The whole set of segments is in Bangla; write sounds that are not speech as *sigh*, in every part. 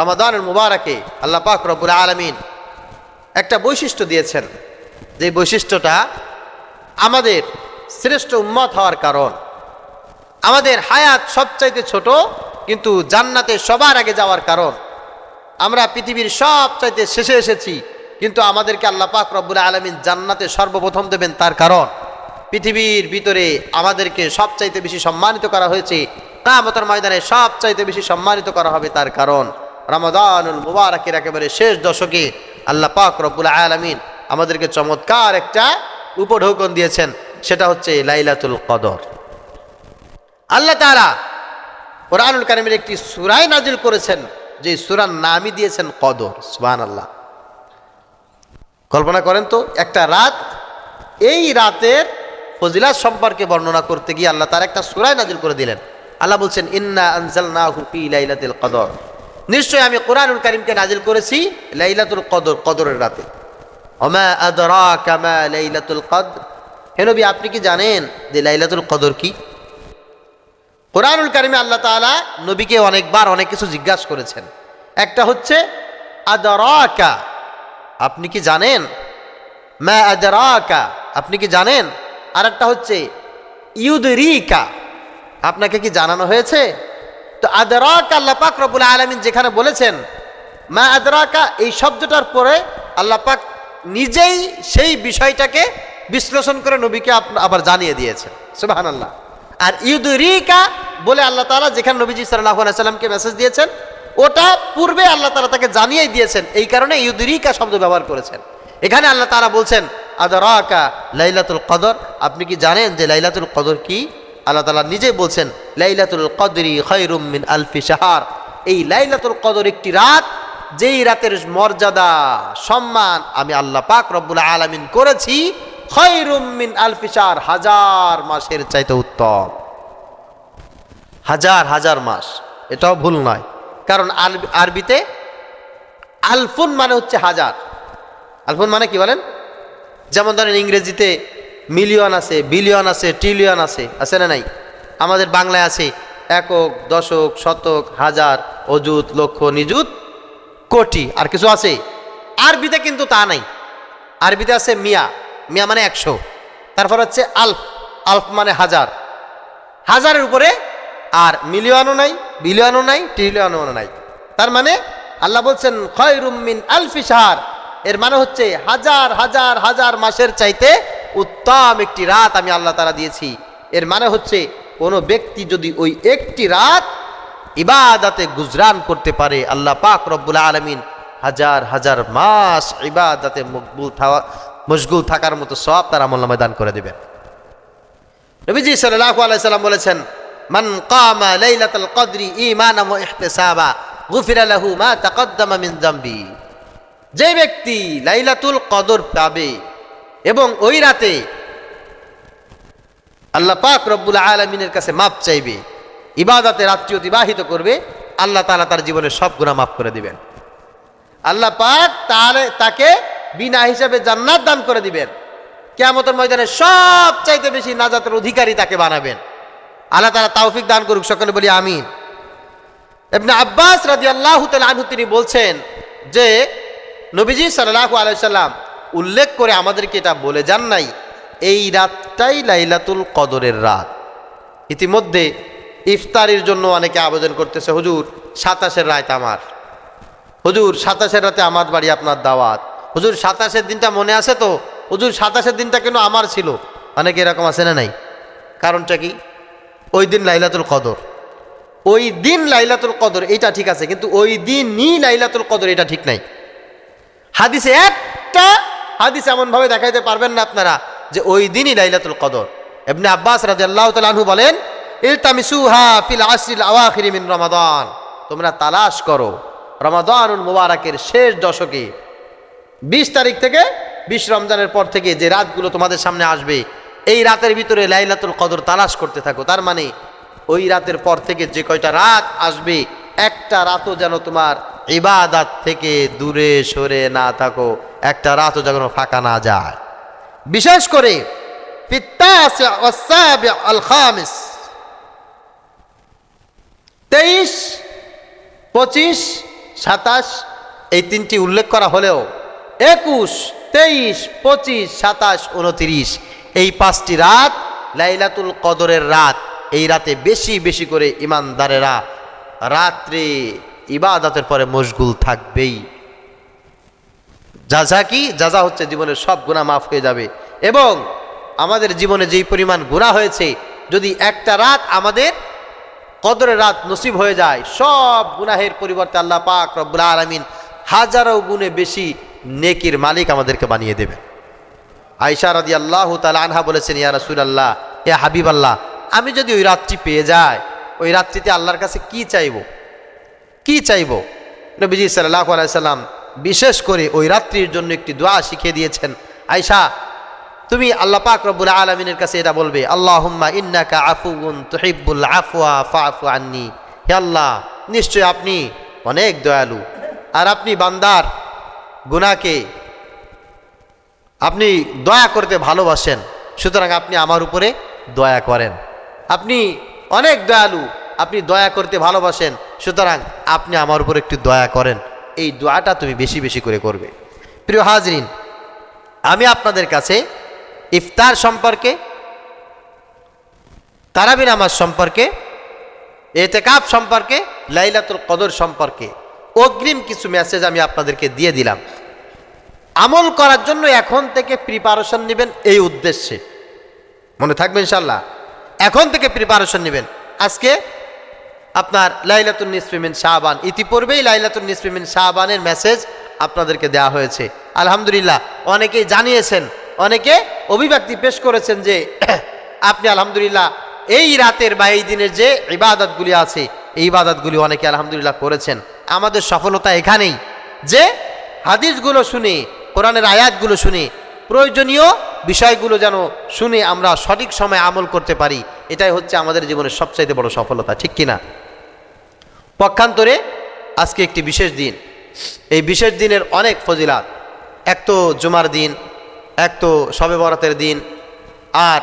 রমাদানুল মুবারকে আল্লাহ পাক রব্বুল আলমিন একটা বৈশিষ্ট্য দিয়েছেন। যে বৈশিষ্ট্যটা আমাদের শ্রেষ্ঠ উম্মত হওয়ার কারণ। আমাদের হায়াত সবচাইতে ছোট, কিন্তু জান্নাতে সবার আগে যাওয়ার কারণ। আমরা পৃথিবীর সবচাইতে শেষে এসেছি, কিন্তু আমাদেরকে আল্লাহ পাক রব্বুল আলমিন জান্নাতে সর্বপ্রথম দেবেন তার কারণ। পৃথিবীর ভিতরে আমাদেরকে সবচাইতে বেশি সম্মানিত করা হয়েছে তা কামতর ময়দানে সবচাইতে বেশি সম্মানিত করা হবে তার কারণ। রমাদানুল মুবারকের একেবারে শেষ দশকে আল্লাহ পাক রব্বুল আলমিন আমাদেরকে চমৎকার একটা উপঢৌকন দিয়েছেন, সেটা হচ্ছে লাইলাতুল কদর। আল্লাহ তাআলা কোরআনুল কারিমের একটি সুরাই নাজিল করেছেন, যে সুরার নামই দিয়েছেন কদর সুবহান আল্লাহ কল্পনা করেন তো, একটা রাত, এই রাতের ফজিলাত সম্পর্কে বর্ণনা করতে গিয়ে আল্লাহ তার একটা সুরাই নাজিল করে দিলেন। আল্লাহ বলছেন, ইন্না আনজালনাহু ফি লাইলাতুল কদর। নিশ্চয়ই আমি কোরআনুল করিমকে নাজিল করেছি লাইলাতুল কদর, কদরের রাতে। ওমা আদরাকা মা লাইলাতুল কদর। হে নবী, আপনি কি জানেন যে লাইলাতুল কদর কি? কোরআনুল কারিমে আল্লাহ তাআলা নবীকে অনেকবার অনেক কিছু জিজ্ঞাসা করেছেন। একটা হচ্ছে, আদরাকা, আপনি কি জানেন? মা আদরাকা, আপনি কি জানেন? আর একটা হচ্ছে, ইউদরিকা, আপনাকে কি জানানো হয়েছে? তো আদরাকা আল্লাহ পাক রব্বুল আলামিন যেখানে বলেছেন, মা আদরাকা এই শব্দটার পরে আল্লাহ পাক নিজেই সেই বিষয়টাকে বিশ্লেষণ করে নবীকে আবার জানিয়ে দিয়েছেন। সুবহানাল্লাহ। আর ইউদরিকা বলে আল্লাহ তাআলা যেখানে নবীজি সাল্লাল্লাহু আলাইহি সাল্লামকে মেসেজ দিয়েছেন, ওটা পূর্বে আল্লাহ তালা তাকে জানিয়েই দিয়েছেন। এই কারণে ইউদরিকা শব্দ ব্যবহার করেছেন। এখানে আল্লাহ তাআলা বলছেন, আদরাকা লাইলাতুল কদর আপনি কি জানেন যে লাইলাতুল কদর কি? আল্লাহ তালা নিজেই বলছেন, লাইলাতুল কদরি খৈরুম মিন আলফি শাহর। এই লাইলাতুল কদর একটি রাত, যেই রাতের মর্যাদা, সম্মান আমি আল্লাহ পাক রব্বুল আলামিন করেছি খৈরুম মিন আলফি শাহর, হাজার মাসের চাইতে উত্তম। হাজার হাজার মাস, এটাও ভুল নয়। কারণ আরবি- আরবিতে আলফুন মানে হচ্ছে হাজার। আলফুন মানে কি বলেন? যেমন ধরেন ইংরেজিতে মিলিয়ন আছে, বিলিয়ন আছে, ট্রিলিয়ন আছে আছে না নাই? আমাদের বাংলায় আছে একক, দশক, শতক, হাজার, অযুত, লক্ষ, নিযুত, কোটি, আর কিছু আছে? আরবিতে কিন্তু তা নাই। আরবিতে আছে মিয়া। মিয়া মানে একশো। তারপর হচ্ছে আলফ। আলফ মানে হাজার। হাজারের উপরে আর মিলিয়নও নাই, বিলিয়নও নাই, ট্রিলিয়নও নাই। তার মানে আল্লাহ বলছেন খয়রুমিন আলফি শাহর। এর মানে হচ্ছে হাজার হাজার হাজার মাসের চাইতে উত্তম একটি রাত আমি আল্লাহ তারা দিয়েছি। এর মানে হচ্ছে, কোনো ব্যক্তি যদি ওই একটি রাত ইবাদাতে গুজরান করতে পারে, আল্লাহ পাক রব্বুল আলমিন হাজার হাজার মাস ইবাদাতে মকবুল মশগুল থাকার মতো সব তার আমল নামে দান করে দেবেন। নবীজি সাল্লাল্লাহু আলাইহি সাল্লাম বলেছেন, মান কামা লাইলাতুল কদরি মা যে ব্যক্তি লাইলাতুল কদর পাবে এবং ওই রাতে আল্লাহ পাক রব্বুল আলমিনের কাছে মাপ চাইবে, ইবাদতে রাত্রি অতিবাহিত করবে, আল্লাহ তালা তার জীবনের সব গুনাহ মাফ করে দিবেন। আল্লাহ পাক তাহলে তাকে বিনা হিসাবে জান্নাত দান করে দিবেন। কেয়ামতের ময়দানে সব চাইতে বেশি নাজাতের অধিকারী তাকে বানাবেন। আল্লাহ তারা তাওফিক দান করুক, সকলে বলি আমিন। এমনি আব্বাস রাজি আল্লাহ তিনি বলছেন যে, নবীজি সাল্লাহ আলাইসাল্লাম উল্লেখ করে আমাদেরকে এটা বলে যান নাই, এই রাতটাই লাইলাতুল কদরের রাত। ইতিমধ্যে ইফতারির জন্য অনেকে আবেদন করতেছে, হুজুর, সাতাশের রাত আমার। হুজুর, সাতাশের রাতে আমার বাড়ি আপনার দাওয়াত। হুজুর, সাতাশের দিনটা মনে আছে তো? হুজুর, সাতাশের দিনটা কেন আমার ছিল? অনেকে এরকম আছে না নাই? কারণটা কি? ওই দিন লাইলাতুল কদর। ওই দিন লাইলাতুল কদর, এটা ঠিক আছে, কিন্তু ওই দিনই লাইলাতুল কদর, এটা ঠিক নাই। হাদিসে একটা হাদিস এমনভাবে দেখাইতে পারবেন না আপনারা যে ওই দিনই লাইলাতুল কদর। এমনি আব্বাস রাদিয়াল্লাহু তাআলা আনহু বলেন ফিল রমাদান। তোমরা তালাশ করো রমাদানুল মুবারকের শেষ দশকে। বিশ তারিখ থেকে বিশ রমজানের পর থেকে যে রাতগুলো তোমাদের সামনে আসবে, এই রাতের ভিতরে লাইলাতুল কদর তালাশ করতে থাকো। তার মানে ওই রাতের পর থেকে যে কয়টা রাত আসবে, একটা রাতও যেন তোমার ইবাদাত থেকে দূরে সরে না থাকো। একটা রাতও যেন ফাঁকা না যায়। বিশেষ করে তেইশ, পঁচিশ, সাতাশ, এই তিনটি উল্লেখ করা হলেও একুশ, তেইশ, পঁচিশ, সাতাশ, উনতিরিশ, এই পাঁচটি রাত লাইলাতুল কদরের রাত, এই রাতে বেশি বেশি করে ইমানদারেরা রাত্রে ইবাদতের পরে মশগুল থাকবেই। যাজা কি যাজা হচ্ছে জীবনের সব গুণা মাফ হয়ে যাবে। এবং আমাদের জীবনে যেই পরিমাণ গুণা হয়েছে, যদি একটা রাত আমাদের কদরের রাত নসিব হয়ে যায়, সব গুনাহের পরিবর্তে আল্লাহ পাক রব্বুল আলমিন হাজারো গুণে বেশি নেকির মালিক আমাদেরকে বানিয়ে দেবে আয়সা রাদি আল্লাহ আনহা বলেছেন, ইয়া রাসুল আল্লাহ এ হাবিব আল্লাহ, আমি যদি ওই রাত্রি পেয়ে যাই, ওই রাত্রিতে আল্লাহর কাছে কি চাইব? কি চাইব? নবীজি সাল্লাহ আলাইসাল্লাম বিশেষ করে ওই রাত্রির জন্য একটি দোয়া শিখিয়ে দিয়েছেন। আয়সা তুমি আল্লাহ পাক রব্বুল আলমিনের কাছে এটা বলবে আল্লাহ হুম্মা ইন্নাকা আফুগুন তুহিব্বুল আফওয়া ফাফু আন্নি। হে আল্লাহ, নিশ্চয় আপনি অনেক দয়ালু। আর আপনি বান্দার গুনাকে আপনি দয়া করতে ভালোবাসেন, সুতরাং আপনি আমার উপরে দয়া করেন। আপনি অনেক দয়ালু, আপনি দয়া করতে ভালোবাসেন, সুতরাং আপনি আমার উপর একটু দয়া করেন। এই দোয়াটা তুমি বেশি বেশি করে করবে। প্রিয় হাজরিন, আমি আপনাদের কাছে ইফতার সম্পর্কে, তারাবি নামাজ সম্পর্কে এতেকাপ সম্পর্কে, লাইলাতুল কদর সম্পর্কে অগ্রিম কিছু মেসেজ আমি আপনাদেরকে দিয়ে দিলাম। আমল করার জন্য এখন থেকে প্রিপারেশন নেবেন এই উদ্দেশ্যে। মনে থাকবে ইনশাল্লাহ এখন থেকে প্রিপারেশন নেবেন। আজকে আপনার লাইলাতুল নিসফিমিন শাহবান ইতিপূর্বেই লাইলাতুল নিসফিমিন শাহবানের মেসেজ আপনাদেরকে দেওয়া হয়েছে। আলহামদুলিল্লাহ, অনেকেই জানিয়েছেন, অনেকে অভিব্যক্তি পেশ করেছেন যে, *clears throat* আপনি আলহামদুলিল্লাহ এই রাতের বা এই দিনের যে ইবাদতগুলি আছে, এই ইবাদতগুলি অনেকে আলহামদুলিল্লাহ করেছেন। আমাদের সফলতা এখানেই যে, হাদিসগুলো শুনে, কোরআনের আয়াতগুলো শুনে, প্রয়োজনীয় বিষয়গুলো যেন শুনে আমরা সঠিক সময়ে আমল করতে পারি, এটাই হচ্ছে আমাদের জীবনের সবচাইতে বড় সফলতা, ঠিক কিনা? পক্ষান্তরে আজকে একটি বিশেষ দিন। এই বিশেষ দিনের অনেক ফজিলাত। এক তো জুমার দিন, এক তো শবে বরাতের দিন, আর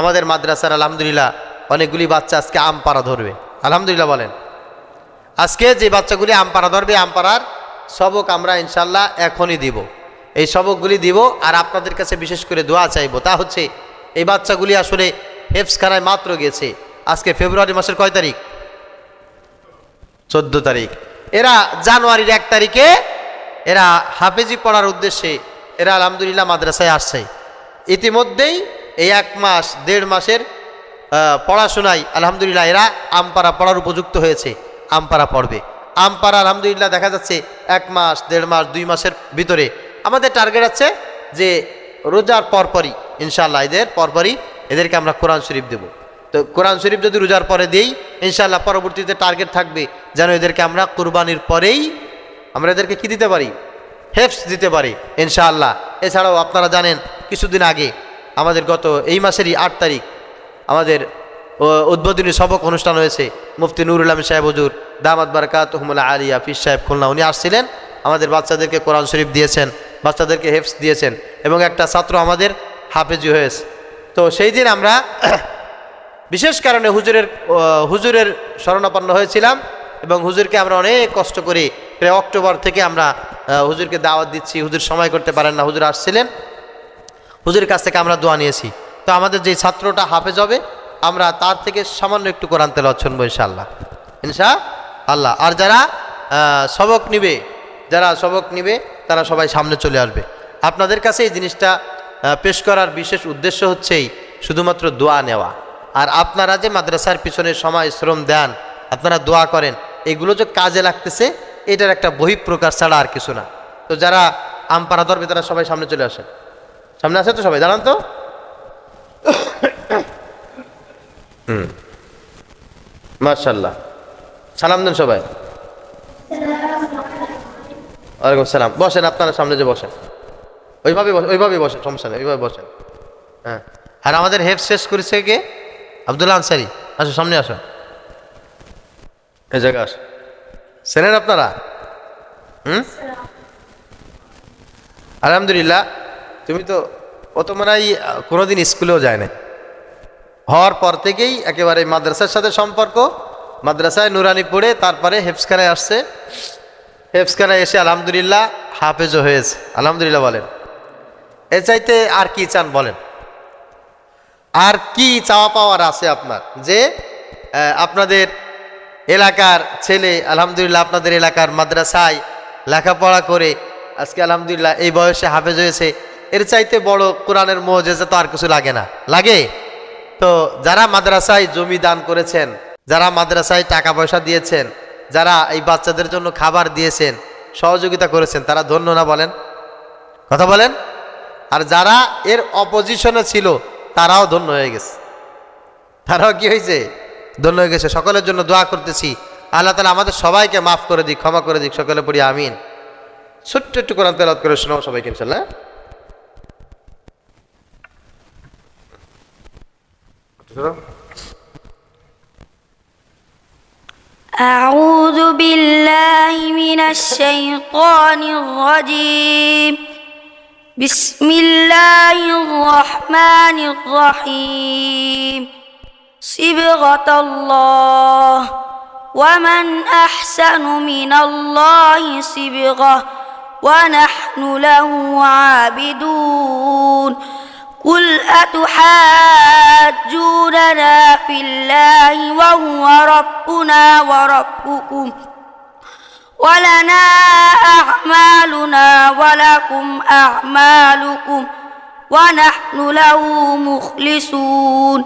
আমাদের মাদ্রাসার আলহামদুলিল্লাহ অনেকগুলি বাচ্চা আজকে আম পাড়া ধরবে। আলহামদুলিল্লাহ বলেন। আজকে যে বাচ্চাগুলি আম পাড়া ধরবে, আম পাড়ার সবক আমরা ইনশাল্লাহ এখনই দিব। এই সবকগুলি দিব, আর আপনাদের কাছে বিশেষ করে দোয়া চাইব। তা হচ্ছে, এই বাচ্চাগুলি আসলে হেফসখানায় মাত্র গেছে। আজকে ফেব্রুয়ারি মাসের কয় তারিখ? চোদ্দ তারিখ। এরা জানুয়ারির এক তারিখে এরা হাফেজি পড়ার উদ্দেশ্যে এরা আলহামদুলিল্লাহ মাদ্রাসায় আসছে। ইতিমধ্যেই এই এক মাস, দেড় মাসের পড়াশোনায় আলহামদুলিল্লাহ এরা আমপাড়া পড়ার উপযুক্ত হয়েছে, আমপাড়া পড়বে। আমপাড়া আলহামদুলিল্লাহ দেখা যাচ্ছে এক মাস, দেড় মাস, দুই মাসের ভিতরে। আমাদের টার্গেট আছে যে রোজার পরপরই ইনশাল্লাহ এদের পরপরই এদেরকে আমরা কোরআন শরীফ দেবো। তো কোরআন শরীফ যদি রোজার পরে দিই ইনশাল্লাহ পরবর্তীতে টার্গেট থাকবে যেন এদেরকে আমরা কোরবানির পরেই আমরা এদেরকে কি দিতে পারি? হেফস দিতে পারি, ইনশাআল্লাহ। এছাড়াও আপনারা জানেন, কিছুদিন আগে আমাদের গত এই মাসেরই আট তারিখ আমাদের উদ্বোধনী সবক অনুষ্ঠান হয়েছে। মুফতি নুরুল আলম সাহেব হুজুর দামাদ বারকাত হুমুল্লা আলিয়া ফিস সাহেব খুলনা, উনি আসছিলেন। আমাদের বাচ্চাদেরকে কোরআন শরীফ দিয়েছেন, বাচ্চাদেরকে হেফস দিয়েছেন এবং একটা ছাত্র আমাদের হাফেজি হয়েছে। তো সেই দিন আমরা বিশেষ কারণে হুজুরের হুজুরের শরণাপন্ন হয়েছিলাম এবং হুজুরকে আমরা অনেক কষ্ট করে প্রায় অক্টোবর থেকে আমরা হুজুরকে দাওয়াত দিচ্ছি। হুজুর সময় করতে পারেন না, হুজুর আসছিলেন। হুজুরের কাছ থেকে আমরা দোয়া নিয়েছি। তো আমাদের যে ছাত্রটা হাফেজ হবে, আমরা তার থেকে সামান্য একটু কোরআন তেলাওয়াত শুনব ইনশাআল্লাহ। ইনশা আল্লাহ। আর যারা সবক নিবে, যারা সবক নিবে, তারা সবাই সামনে চলে আসবে। আপনাদের কাছে এই জিনিসটা পেশ করার বিশেষ উদ্দেশ্য হচ্ছেই শুধুমাত্র দোয়া নেওয়া। আর আপনারা যে মাদ্রাসার পিছনে সময়, শ্রম দেন, আপনারা দোয়া করেন, এগুলো যে কাজে লাগতেছে, এটার একটা বহিঃপ্রকাশ ছাড়া আর কিছু না। তো যারা আমপাড়া ধরবে তারা সবাই সামনে চলে আসেন। সামনে আসে তো সবাই, দাঁড়ান তো। মার্শাল্লাহ সালাম দেন সবাই। ওয়ালাইকুম সালাম। বসেন, আপনারা সামনে যে বসেন। ওইভাবে বসেন, ওইভাবেই বসেন, সমস্যা নেই, ওইভাবে বসেন। হ্যাঁ। আর আমাদের হেফ শেষ করেছে কে? আবদুল্লাহ আনসারি, আসো, সামনে আসো। এই জায়গা আসো। চেনেন আপনারা? হুম? আলহামদুলিল্লাহ, তুমি তো অত মনে হয় কোনোদিন স্কুলেও যায় না হওয়ার পর থেকেই একেবারে মাদ্রাসার সাথে সম্পর্ক, মাদ্রাসায় নুরানি পড়ে তারপরে হেফসখানায় আসছে। হেফসখানা এসে আলহামদুলিল্লাহ হাফেজও হয়েছে। আলহামদুলিল্লাহ বলেন। এ চাইতে আর কি চান বলেন? আর কি চাওয়া পাওয়ার আছে আপনার? যে আপনাদের এলাকার ছেলে, আলহামদুলিল্লাহ আপনাদের এলাকার মাদ্রাসায় লেখাপড়া করে আজকে আলহামদুলিল্লাহ এই বয়সে হাফেজ হয়েছে। এর চাইতে বড় কোরআনের মজেজা তো আর কিছু লাগে না। লাগে? তো যারা মাদ্রাসায় জমি দান করেছেন, যারা মাদ্রাসায় টাকা পয়সা দিয়েছেন, যারা এই বাচ্চাদের জন্য খাবার দিয়েছেন, সহযোগিতা করেছেন, তারা ধন্য না বলেন? কথা বলেন? আর যারা এর অপোজিশনে ছিল তারাও ধন্য হয়ে গেছে তারাও কি হয়েছে ধন্য হয়ে গেছে সকলের জন্য দোয়া করতেছি আল্লাহ তালা আমাদের সবাইকে মাফ করে দিক ক্ষমা করে দিক সকলে পড়ি আমিন ছোট্ট একটু কোরআন তেলাওয়াত করে শোনাও সবাইকে ইনশাল্লাহ أعوذ بالله من الشيطان الرجيم بسم الله الرحمن الرحيم. صبغة الله. ومن أحسن من الله صبغة. ونحن له عابدون. قل أتحاجوننا في الله وهو ربنا وربكم؟ ولنا أعمالنا ولكم أعمالكم ونحن له مخلصون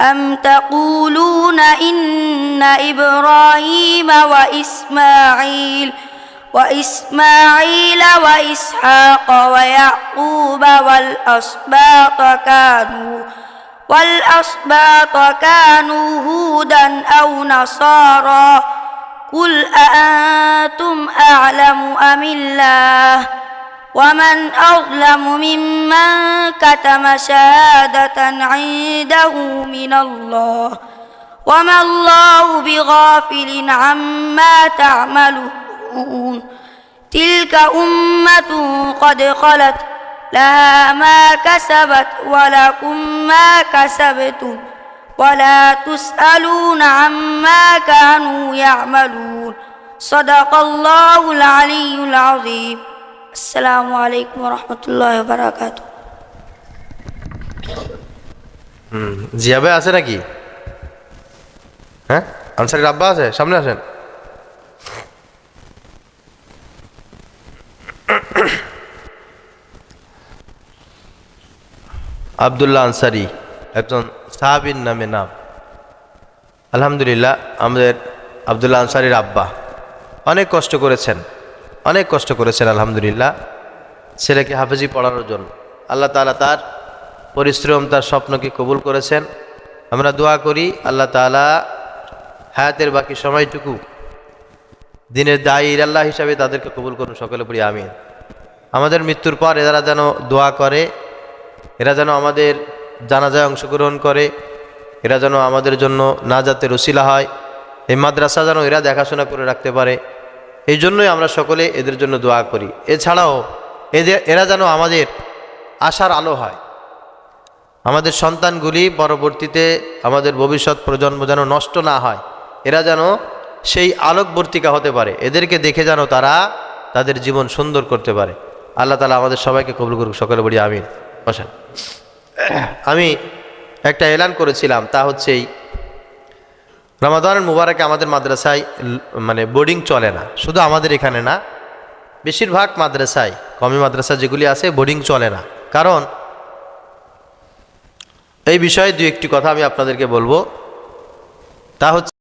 أم تقولون إن إبراهيم وإسماعيل وإسماعيل وإسحاق ويعقوب والأسباط كانوا والأسباط كانوا هودا أو نصارى قل أأنتم أعلم أم الله ومن أظلم ممن كتم شهادة عنده من الله وما الله بغافل عما تعملون تلك أمة قد خلت لها ما كسبت ولكم ما كسبتم ولا تسألون عما كانوا يعملون صدق الله العلي العظيم السلام عليكم ورحمة الله وبركاته হুম জিয়া ভাই আছে নাকি হ্যাঁ আনসারের আব্বা আছে সামনে আসেন আবদুল্লাহ আনসারি একজন সাহাবির নামে নাম। আলহামদুলিল্লাহ, আমাদের আবদুল্লাহ আনসারির আব্বা অনেক কষ্ট করেছেন, অনেক কষ্ট করেছেন, আলহামদুলিল্লাহ। ছেলেকে হাফেজি পড়ানোর জন্য। আল্লাহ তাআলা তার পরিশ্রম, তার স্বপ্নকে কবুল করেছেন। আমরা দোয়া করি, আল্লাহ তাআলা হায়াতের বাকি সময়টুকু দিনের দায়ী আল্লাহ হিসাবে তাদেরকে কবুল করুন সকলে পড়ি, আমিন। আমাদের মৃত্যুর পর এরা যেন দোয়া করে, এরা যেন আমাদের জানাজায় অংশগ্রহণ করে। এরা যেন আমাদের জন্য না যাতে রসিলা হয়। এই মাদ্রাসা যেন এরা দেখাশোনা করে রাখতে পারে। এই জন্যই আমরা সকলে এদের জন্য দোয়া করি। এছাড়াও এদের, এরা যেন আমাদের আশার আলো হয়। আমাদের সন্তানগুলি পরবর্তীতে আমাদের ভবিষ্যৎ প্রজন্ম যেন নষ্ট না হয়। এরা যেন সেই আলোকবর্তিকা হতে পারে। এদেরকে দেখে যেন তারা তাদের জীবন সুন্দর করতে পারে। আল্লাহ তালা আমাদের সবাইকে কবুল করুক। সকলে বলি আমিন। বসেন। আমি একটা এলান করেছিলাম, তা হচ্ছে রমাদান মুবারকে আমাদের মাদ্রাসায় মানে বোর্ডিং চলে না। শুধু আমাদের এখানে না, বেশিরভাগ মাদ্রাসায়, কমি মাদ্রাসা যেগুলি আছে বোর্ডিং চলে না। কারণ এই বিষয়ে দু একটি কথা আমি আপনাদেরকে বলব। তা হচ্ছে